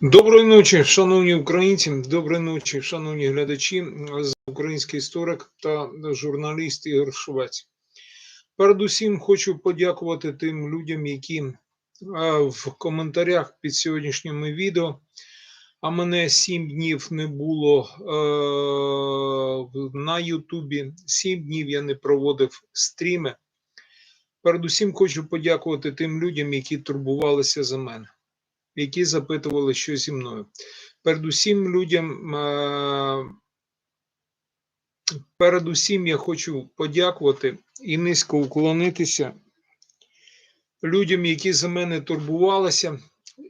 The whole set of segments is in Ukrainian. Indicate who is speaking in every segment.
Speaker 1: Доброї ночі, шановні українці, доброї ночі, шановні глядачі, український історик та журналіст Ігор Швець. Передусім хочу подякувати тим людям, які в коментарях під сьогоднішніми відео, а мене сім днів не було е, на Ютубі, сім днів я не проводив стріми. Передусім хочу подякувати тим людям, які турбувалися за мене які запитували, що зі мною. Передусім людям, е, передусім я хочу подякувати і низько уклонитися людям, які за мене турбувалися,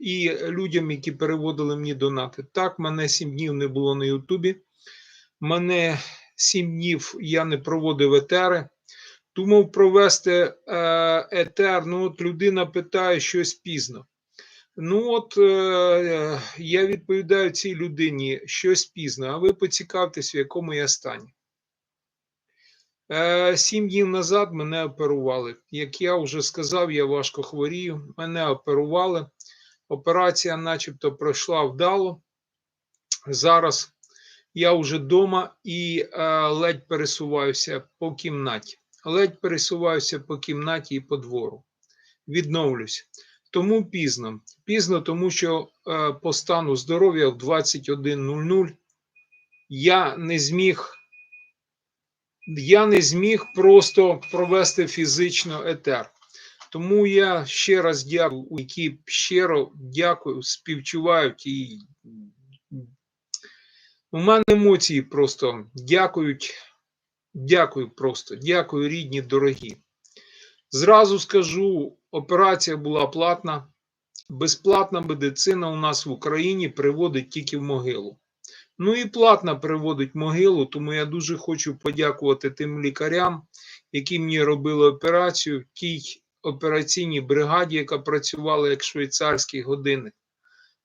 Speaker 1: і людям, які переводили мені донати. Так, мене сім днів не було на Ютубі. Мене сім днів я не проводив етери. Думав провести е, етер. Ну, от людина питає щось пізно. Ну, от е, я відповідаю цій людині щось пізно, а ви поцікавтесь, в якому я стані. Е, сім днів назад мене оперували. Як я вже сказав, я важко хворію. Мене оперували. Операція, начебто, пройшла вдало. Зараз я вже вдома і е, ледь пересуваюся по кімнаті. Ледь пересуваюся по кімнаті і по двору. Відновлюсь. Тому пізно. Пізно, тому що е, по стану здоров'я в 21.00 я не зміг. Я не зміг просто провести фізично етер. Тому я ще раз дякую, які щиро дякую, співчувають і у мене емоції просто дякують. Дякую просто, дякую, рідні, дорогі. Зразу скажу, операція була платна. Безплатна медицина у нас в Україні приводить тільки в могилу. Ну і платна приводить могилу, тому я дуже хочу подякувати тим лікарям, які мені робили операцію в тій операційній бригаді, яка працювала як швейцарський годинник.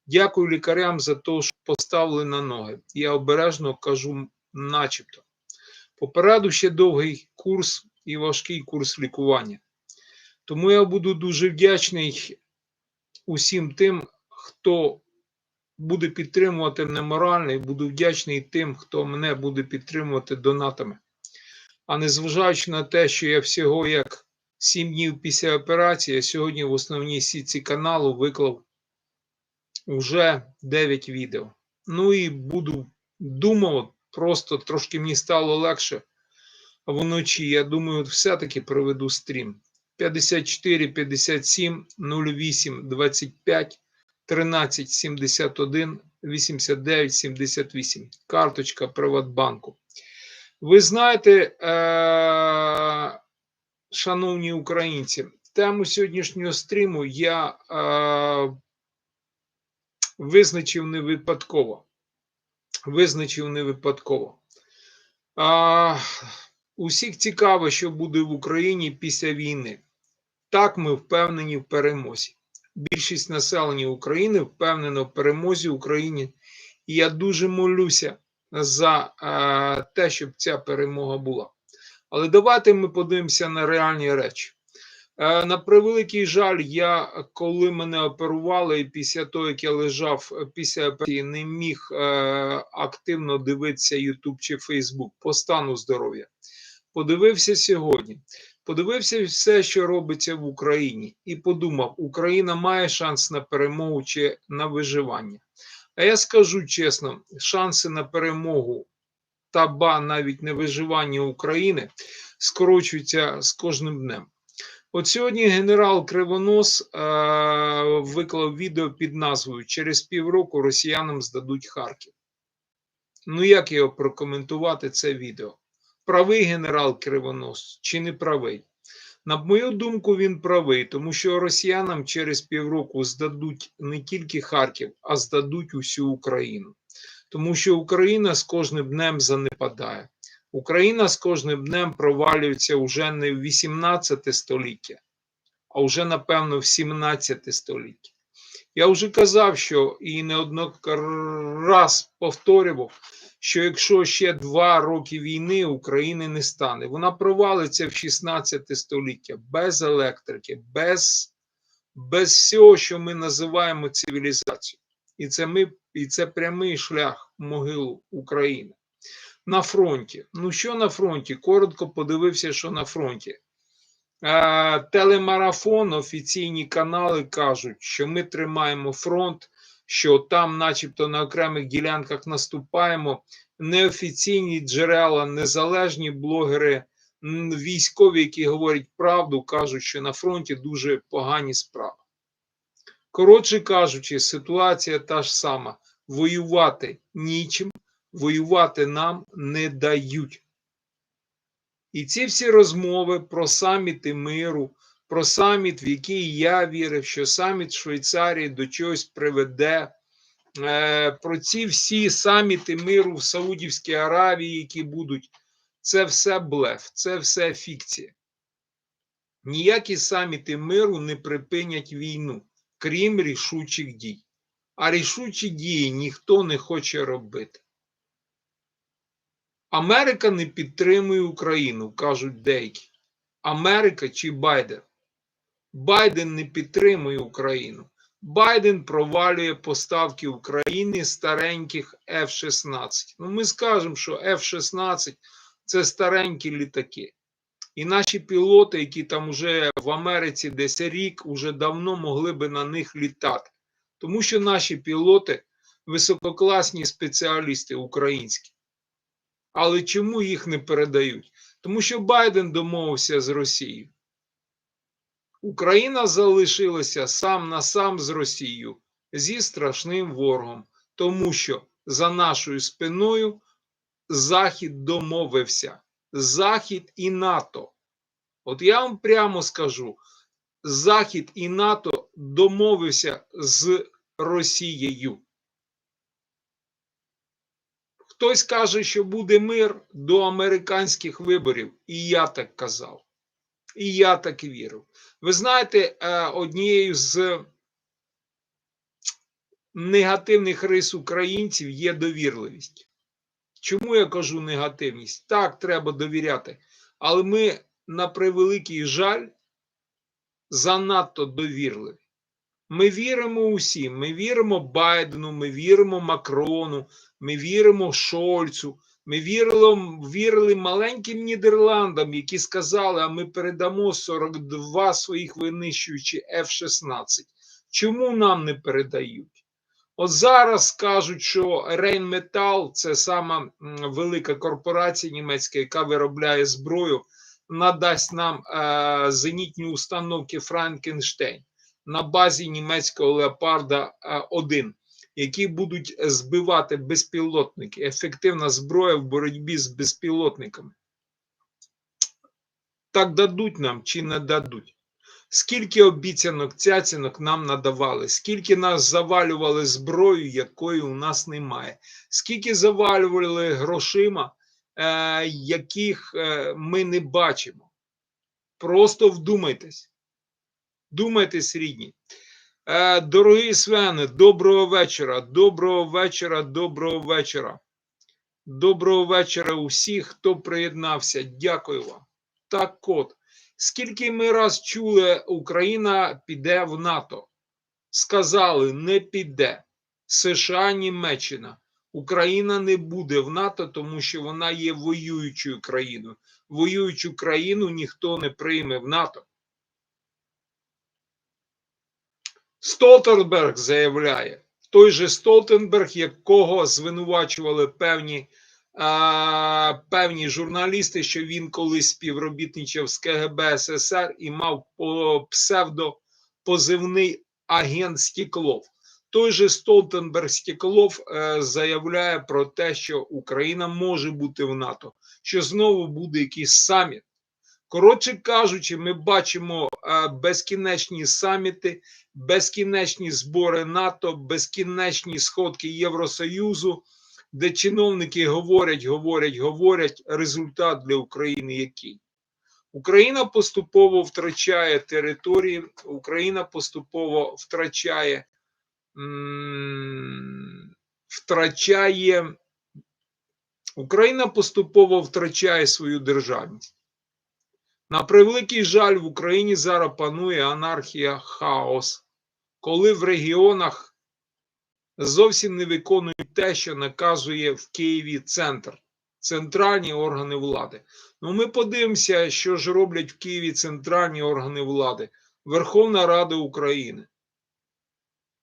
Speaker 1: Дякую лікарям за те, що поставили на ноги. Я обережно кажу, начебто. Попереду ще довгий курс і важкий курс лікування. Тому я буду дуже вдячний усім тим, хто буде підтримувати мене морально, і буду вдячний тим, хто мене буде підтримувати донатами. А незважаючи на те, що я всього як 7 днів після операції, я сьогодні в основній сітці каналу виклав вже 9 відео. Ну і буду думав, просто трошки мені стало легше вночі. Я думаю, все-таки проведу стрім. 54 57 08 25 13 71 89 78. Карточка Приватбанку. Ви знаєте, е- шановні українці, тему сьогоднішнього стріму я е- визначив не випадково. Визначив не випадково. Усіх цікаво, що буде в Україні після війни. Так, ми впевнені в перемозі. Більшість населення України впевнено в перемозі України. І я дуже молюся за е, те, щоб ця перемога була. Але давайте ми подивимося на реальні речі. Е, на превеликий жаль, я коли мене оперували, і після того, як я лежав е, після операції, не міг активно дивитися YouTube чи Facebook по стану здоров'я. Подивився сьогодні, подивився все, що робиться в Україні, і подумав: Україна має шанс на перемогу чи на виживання. А я скажу чесно: шанси на перемогу та ба навіть на виживання України скорочуються з кожним днем. От сьогодні генерал Кривонос е, виклав відео під назвою Через півроку росіянам здадуть Харків. Ну, як його прокоментувати це відео? Правий генерал Кривонос чи не правий? На мою думку, він правий, тому що росіянам через півроку здадуть не тільки Харків, а здадуть усю Україну. Тому що Україна з кожним днем занепадає. Україна з кожним днем провалюється вже не в 18 століття, а вже, напевно, в 17 століття. Я вже казав, що і неоднократно повторював, що якщо ще два роки війни України не стане, вона провалиться в 16 століття без електрики, без, без всього, що ми називаємо цивілізацією. І це ми, і це прямий шлях могилу України. На фронті. Ну, що на фронті? Коротко подивився, що на фронті. Е, телемарафон, офіційні канали кажуть, що ми тримаємо фронт, що там, начебто, на окремих ділянках наступаємо. Неофіційні джерела, незалежні блогери, військові, які говорять правду, кажуть, що на фронті дуже погані справи. Коротше кажучи, ситуація та ж сама: воювати нічим, воювати нам не дають. І ці всі розмови про саміти миру, про саміт, в який я вірив, що саміт Швейцарії до чогось приведе, е, про ці всі саміти миру в Саудівській Аравії, які будуть, це все блеф, це все фікція. Ніякі саміти миру не припинять війну, крім рішучих дій. А рішучі дії ніхто не хоче робити. Америка не підтримує Україну, кажуть деякі. Америка чи Байден? Байден не підтримує Україну. Байден провалює поставки України стареньких F-16. Ну, ми скажемо, що F-16 це старенькі літаки. І наші пілоти, які там вже в Америці десь рік, уже давно могли би на них літати. Тому що наші пілоти висококласні спеціалісти українські. Але чому їх не передають? Тому що Байден домовився з Росією. Україна залишилася сам на сам з Росією зі страшним ворогом, тому що за нашою спиною Захід домовився. Захід і НАТО. От я вам прямо скажу: Захід і НАТО домовився з Росією. Хтось каже, що буде мир до американських виборів, і я так казав. І я так і вірив. Ви знаєте, е, однією з негативних рис українців є довірливість. Чому я кажу негативність? Так, треба довіряти. Але ми, на превеликий жаль, занадто довірливі. Ми віримо усім. Ми віримо Байдену, ми віримо Макрону, ми віримо Шольцу. Ми вірили, вірили маленьким Нідерландам, які сказали, а ми передамо 42 своїх винищуючі F-16. Чому нам не передають? От зараз кажуть, що Рейнметал це сама велика корпорація німецька, яка виробляє зброю, надасть нам е, зенітні установки Франкенштейн на базі німецького Леопарда 1 які будуть збивати безпілотники, ефективна зброя в боротьбі з безпілотниками. Так дадуть нам чи не дадуть? Скільки обіцянок, цяцянок нам надавали, скільки нас завалювали зброєю, якої у нас немає, скільки завалювали грошима, е, яких е, ми не бачимо. Просто вдумайтесь. Думайтесь, рідні. Е, Дорогі Свени, доброго вечора, доброго вечора, доброго вечора. Доброго вечора усіх, хто приєднався. Дякую вам. Так от, скільки ми раз чули, Україна піде в НАТО. Сказали, не піде. США, Німеччина. Україна не буде в НАТО, тому що вона є воюючою країною. Воюючу країну ніхто не прийме в НАТО. Столтенберг заявляє, той же Столтенберг, якого звинувачували певні а, певні журналісти, що він колись співробітничав з КГБ СССР і мав псевдопозивний агент Стеклов. Той же Столтенберг Стеклов е, заявляє про те, що Україна може бути в НАТО, що знову буде якийсь саміт. Коротше кажучи, ми бачимо безкінечні саміти, безкінечні збори НАТО, безкінечні сходки Євросоюзу, де чиновники говорять, говорять, говорять. Результат для України який? Україна поступово втрачає території, Україна поступово втрачає, втрачає, Україна поступово втрачає свою державність. На превеликий жаль, в Україні зараз панує анархія, хаос, коли в регіонах зовсім не виконують те, що наказує в Києві центр, центральні органи влади. Ну, ми подивимося, що ж роблять в Києві центральні органи влади, Верховна Рада України.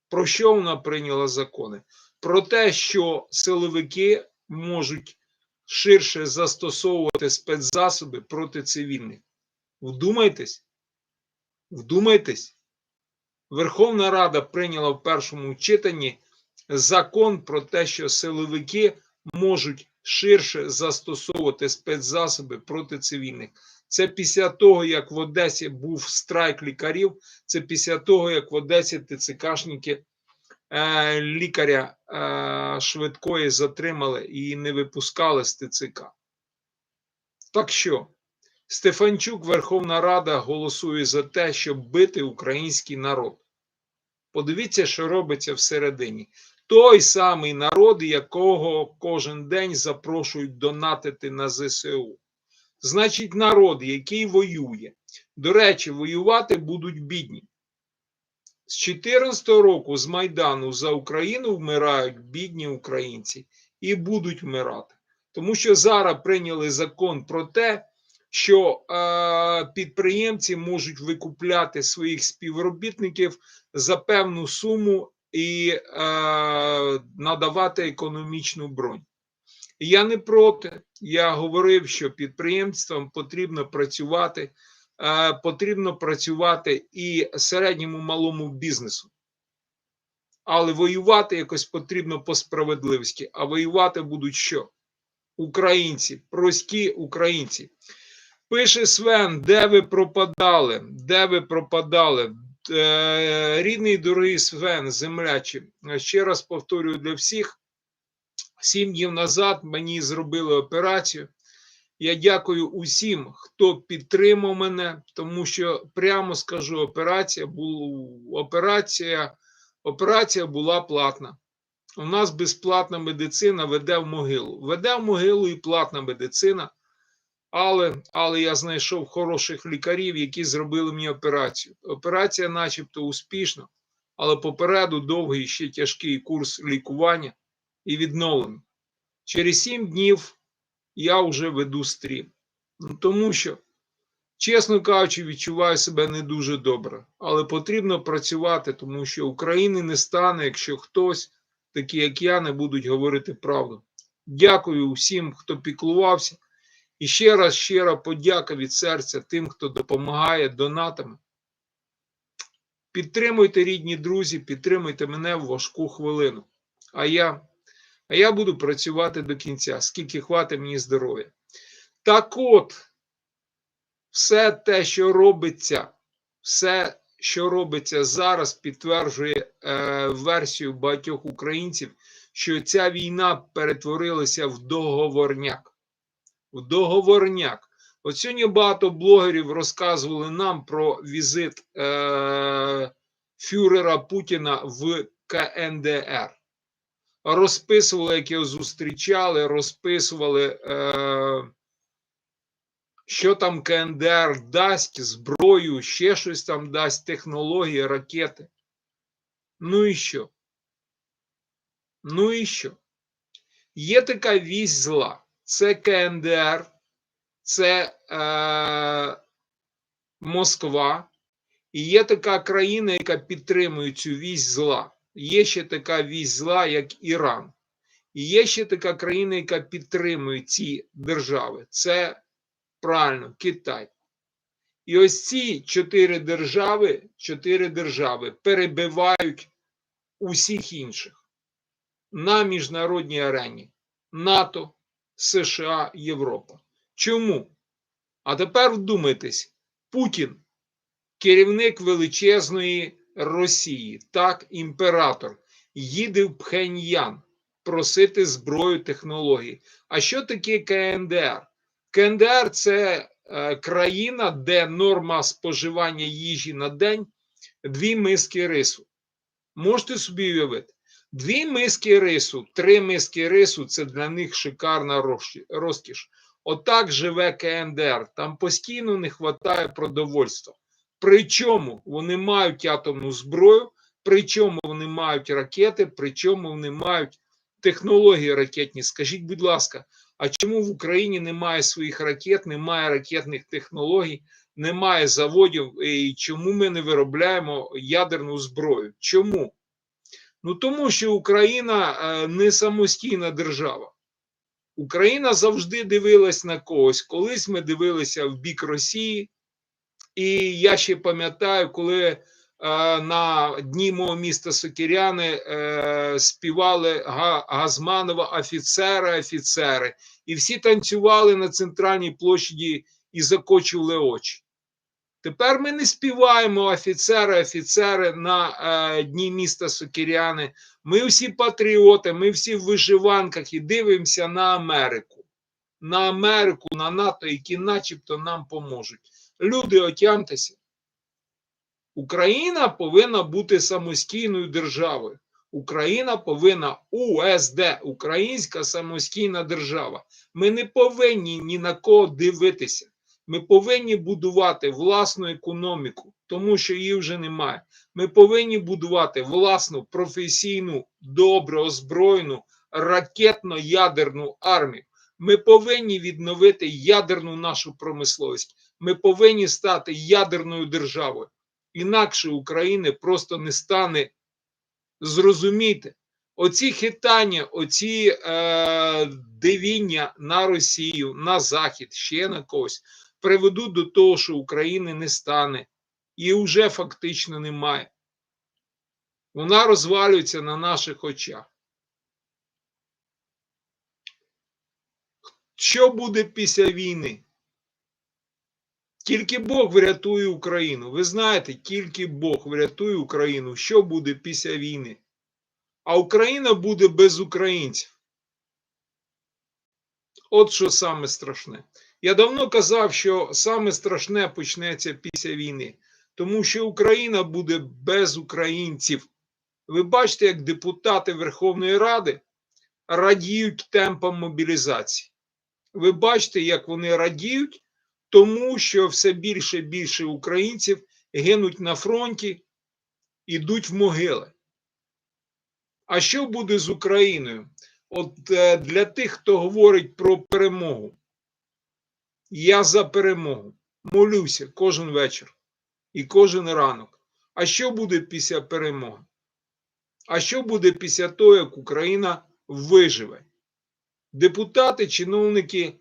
Speaker 1: Про що вона прийняла закони? Про те, що силовики можуть ширше застосовувати спецзасоби проти цивільних. Вдумайтесь, вдумайтесь. Верховна Рада прийняла в першому читанні закон про те, що силовики можуть ширше застосовувати спецзасоби проти цивільних. Це після того, як в Одесі був страйк лікарів, це після того, як в Одесі ТЦКшники е, лікаря е, швидкої затримали і не випускали з ТЦК. Так що, Стефанчук, Верховна Рада голосує за те, щоб бити український народ. Подивіться, що робиться всередині. Той самий народ, якого кожен день запрошують донатити на ЗСУ. Значить, народ, який воює. До речі, воювати будуть бідні. З 14 року з Майдану за Україну вмирають бідні українці і будуть вмирати. Тому що зараз прийняли закон про те, що е, підприємці можуть викупляти своїх співробітників за певну суму і е, надавати економічну бронь. Я не проти. Я говорив, що підприємствам потрібно працювати, е, потрібно працювати і середньому малому бізнесу. Але воювати якось потрібно по справедливості. А воювати будуть що? Українці, прості українці. Пише Свен, де ви пропадали? Де ви пропадали? Е, рідний дорогий Свен, землячі. Ще раз повторюю для всіх. Сім днів назад мені зробили операцію. Я дякую усім, хто підтримав мене, тому що прямо скажу, операція була операція, операція була платна. У нас безплатна медицина веде в могилу. Веде в могилу і платна медицина. Але але я знайшов хороших лікарів, які зробили мені операцію. Операція, начебто, успішна, але попереду довгий ще тяжкий курс лікування і відновлення. Через сім днів я вже веду стрім. Ну, тому що, чесно кажучи, відчуваю себе не дуже добре. Але потрібно працювати, тому що України не стане, якщо хтось, такий як я, не будуть говорити правду. Дякую усім, хто піклувався. І ще раз щира подяка від серця тим, хто допомагає донатами. Підтримуйте, рідні друзі, підтримуйте мене в важку хвилину. А я а я буду працювати до кінця, скільки хватить мені здоров'я. Так от, все те, що робиться, все, що робиться зараз, підтверджує е, версію багатьох українців, що ця війна перетворилася в договорняк. Договорняк. От сьогодні багато блогерів розказували нам про візит е, фюрера Путіна в КНДР розписували, як його зустрічали, розписували, е, що там КНДР дасть, зброю, ще щось там дасть, технології, ракети. Ну і що? Ну і що? Є така вість зла. Це КНДР, це е, Москва, і є така країна, яка підтримує цю вість зла є ще така вісь зла, як Іран. І є ще така країна, яка підтримує ці держави. Це правильно Китай. І ось ці чотири держави, чотири держави перебивають усіх інших на міжнародній арені НАТО, США, Європа. Чому? А тепер вдумайтесь, Путін керівник величезної Росії, так, імператор, їде в Пхеньян просити зброю технології. А що таке КНДР? КНДР це е, країна, де норма споживання їжі на день дві миски рису. Можете собі уявити? Дві миски рису, три миски рису це для них шикарна розкіш. Отак живе КНДР. Там постійно не вистачає продовольства. Причому вони мають атомну зброю, Причому вони мають ракети, причому вони мають технології ракетні. Скажіть, будь ласка, а чому в Україні немає своїх ракет, немає ракетних технологій, немає заводів, і чому ми не виробляємо ядерну зброю? Чому? Ну тому що Україна е, не самостійна держава. Україна завжди дивилась на когось. Колись ми дивилися в бік Росії, і я ще пам'ятаю, коли е, на дні мого міста Сокіряни е, співали Газманова офіцери, офіцери, і всі танцювали на центральній площаді і закочували очі. Тепер ми не співаємо офіцери, офіцери на е, дні міста Сокіряни. Ми всі патріоти, ми всі в вишиванках і дивимося на Америку. На Америку, на НАТО, які начебто нам поможуть. Люди, отямтеся. Україна повинна бути самостійною державою. Україна повинна УСД, Українська самостійна держава. Ми не повинні ні на кого дивитися. Ми повинні будувати власну економіку, тому що її вже немає. Ми повинні будувати власну професійну, добре озброєну ракетно-ядерну армію. Ми повинні відновити ядерну нашу промисловість. Ми повинні стати ядерною державою. Інакше України просто не стане. Зрозумійте, оці хитання, оці е, дивіння на Росію, на Захід, ще на когось приведуть до того, що України не стане і вже фактично немає. Вона розвалюється на наших очах. Що буде після війни? Тільки Бог врятує Україну. Ви знаєте, тільки Бог врятує Україну. Що буде після війни? А Україна буде без українців. От що саме страшне. Я давно казав, що саме страшне почнеться після війни, тому що Україна буде без українців. Ви бачите, як депутати Верховної Ради радіють темпам мобілізації. Ви бачите, як вони радіють, тому що все більше і більше українців гинуть на фронті, ідуть в могили. А що буде з Україною? От е, для тих, хто говорить про перемогу. Я за перемогу. Молюся кожен вечір і кожен ранок. А що буде після перемоги? А що буде після того, як Україна виживе? Депутати, чиновники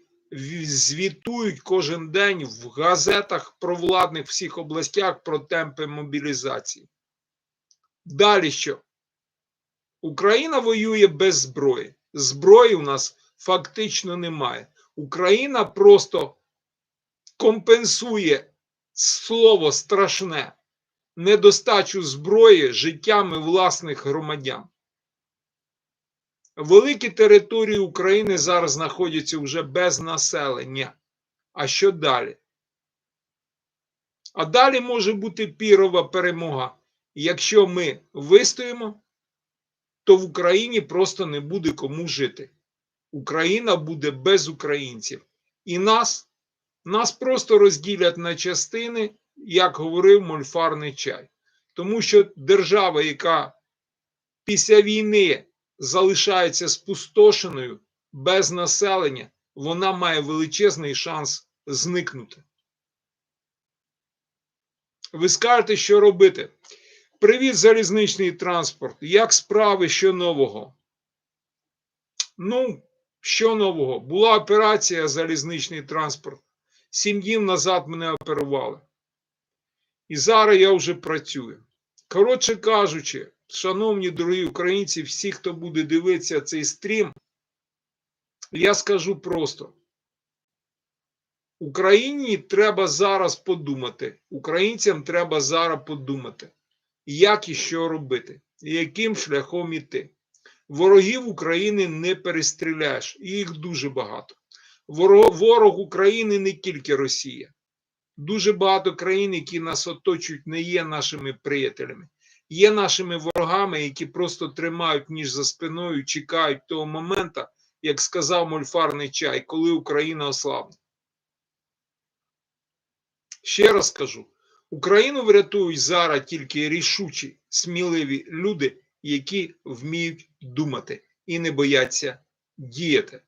Speaker 1: звітують кожен день в газетах провладних всіх областях про темпи мобілізації. Далі що? Україна воює без зброї. Зброї у нас фактично немає. Україна просто компенсує слово страшне недостачу зброї життями власних громадян. Великі території України зараз знаходяться вже без населення. А що далі? А далі може бути пірова перемога. Якщо ми вистоїмо, то в Україні просто не буде кому жити. Україна буде без українців. І нас, нас просто розділять на частини, як говорив мольфарний чай. Тому що держава, яка після війни залишається спустошеною без населення, вона має величезний шанс зникнути. Ви скажете, що робити? Привіт, залізничний транспорт. Як справи, що нового? Ну, що нового? Була операція залізничний транспорт. Сім днів назад мене оперували. І зараз я вже працюю. Коротше кажучи, шановні дорогі українці, всі, хто буде дивитися цей стрім, я скажу просто: Україні треба зараз подумати. Українцям треба зараз подумати, як і що робити, яким шляхом іти. Ворогів України не перестріляєш, їх дуже багато. Ворог, України не тільки Росія. Дуже багато країн, які нас оточують, не є нашими приятелями, є нашими ворогами, які просто тримають ніж за спиною, чекають того моменту, як сказав мольфарний чай, коли Україна ослабне. Ще раз кажу: Україну врятують зараз тільки рішучі, сміливі люди, які вміють думати і не бояться діяти.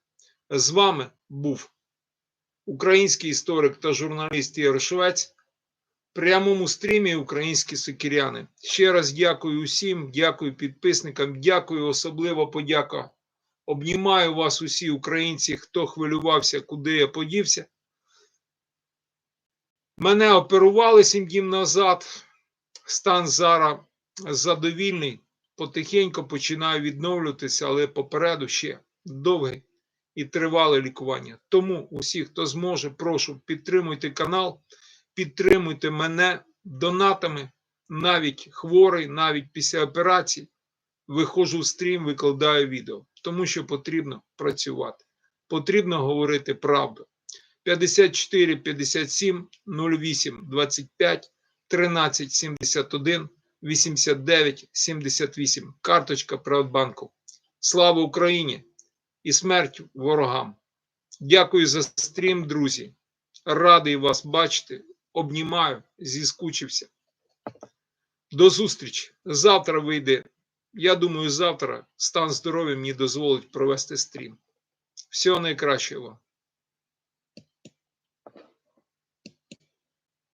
Speaker 1: З вами був український історик та журналіст Ігор Швець. В прямому стрімі українські сокіряни. Ще раз дякую усім, дякую підписникам, дякую, особливо подяка. Обнімаю вас усі українці, хто хвилювався, куди я подівся. Мене оперували сім днів назад. Стан зараз задовільний. Потихеньку починаю відновлюватися, але попереду ще довге і тривале лікування. Тому усі, хто зможе, прошу підтримуйте канал, підтримуйте мене донатами, навіть хворий, навіть після операції. Виходжу в стрім, викладаю відео, тому що потрібно працювати. Потрібно говорити правду. 54 57 08 25 13 71 89 78. Карточка Приватбанку. Слава Україні і смерть ворогам. Дякую за стрім, друзі. Радий вас бачити. Обнімаю, зіскучився. До зустрічі. Завтра вийде. Я думаю, завтра стан здоров'я мені дозволить провести стрім. Всього найкращого. вам.